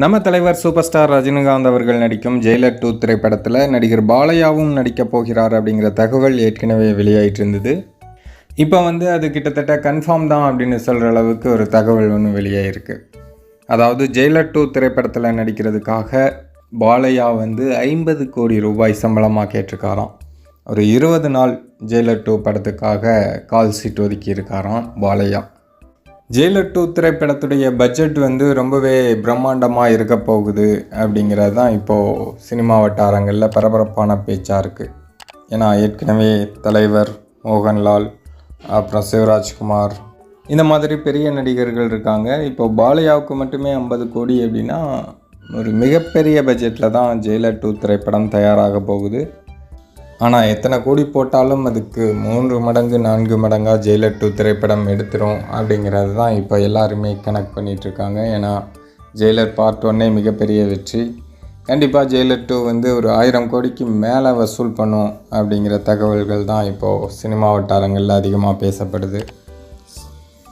நம்ம தலைவர் super star Rajinikanth அவர்கள் நடிக்கும் ஜெயிலர் டூ திரைப்படத்தில் நடிகர் பாலையாவும் நடிக்கப் போகிறார் அப்படிங்கிற தகவல் ஏற்கனவே வெளியாயிட்டு இருந்தது இப்போ வந்து அது கிட்டத்தட்ட கன்ஃபார்ம் தான் அப்படின்னு சொல்கிற அளவுக்கு ஒரு தகவல் ஒன்று வெளியாகிருக்கு அதாவது ஜெயிலர் டூ திரைப்படத்தில் நடிக்கிறதுக்காக பாலையா வந்து ஐம்பது கோடி ரூபாய் சம்பளமாக கேட்டிருக்காராம். ஒரு இருபது நாள் ஜெயிலர் டூ படத்துக்காக கால் சீட் ஒதுக்கியிருக்காராம் பாலையா. ஜெயிலர் டூ திரைப்படத்துடைய பட்ஜெட் வந்து ரொம்பவே பிரம்மாண்டமாக இருக்க போகுது அப்படிங்கிறது தான் இப்போது சினிமா வட்டாரங்களில் பரபரப்பான பேச்சாக இருக்குது ஏன்னா ஏற்கனவே தலைவர் மோகன்லால் அப்புறம் சிவராஜ்குமார் இந்த மாதிரி பெரிய நடிகர்கள் இருக்காங்க. இப்போ பாலையாவுக்கு மட்டுமே ஐம்பது கோடி அப்படின்னா ஒரு மிகப்பெரிய பட்ஜெட்டில் தான் ஜெயிலர் டூ திரைப்படம் தயாராக போகுது. ஆனால் எத்தனை கோடி போட்டாலும் அதுக்கு மூன்று மடங்கு நான்கு மடங்காக ஜெயிலர் டூ திரைப்படம் எடுத்துரும் அப்படிங்கிறது தான் இப்போ எல்லாருமே கனெக்ட் பண்ணிகிட்ருக்காங்க ஏன்னா ஜெயிலர் பார்ட் ஒன்னே மிகப்பெரிய வெற்றி. கண்டிப்பாக ஜெயிலர் டூ வந்து ஒரு ஆயிரம் கோடிக்கு மேலே வசூல் பண்ணும் அப்படிங்கிற தகவல்கள் தான் இப்போது சினிமா வட்டாரங்களில் அதிகமாக பேசப்படுது.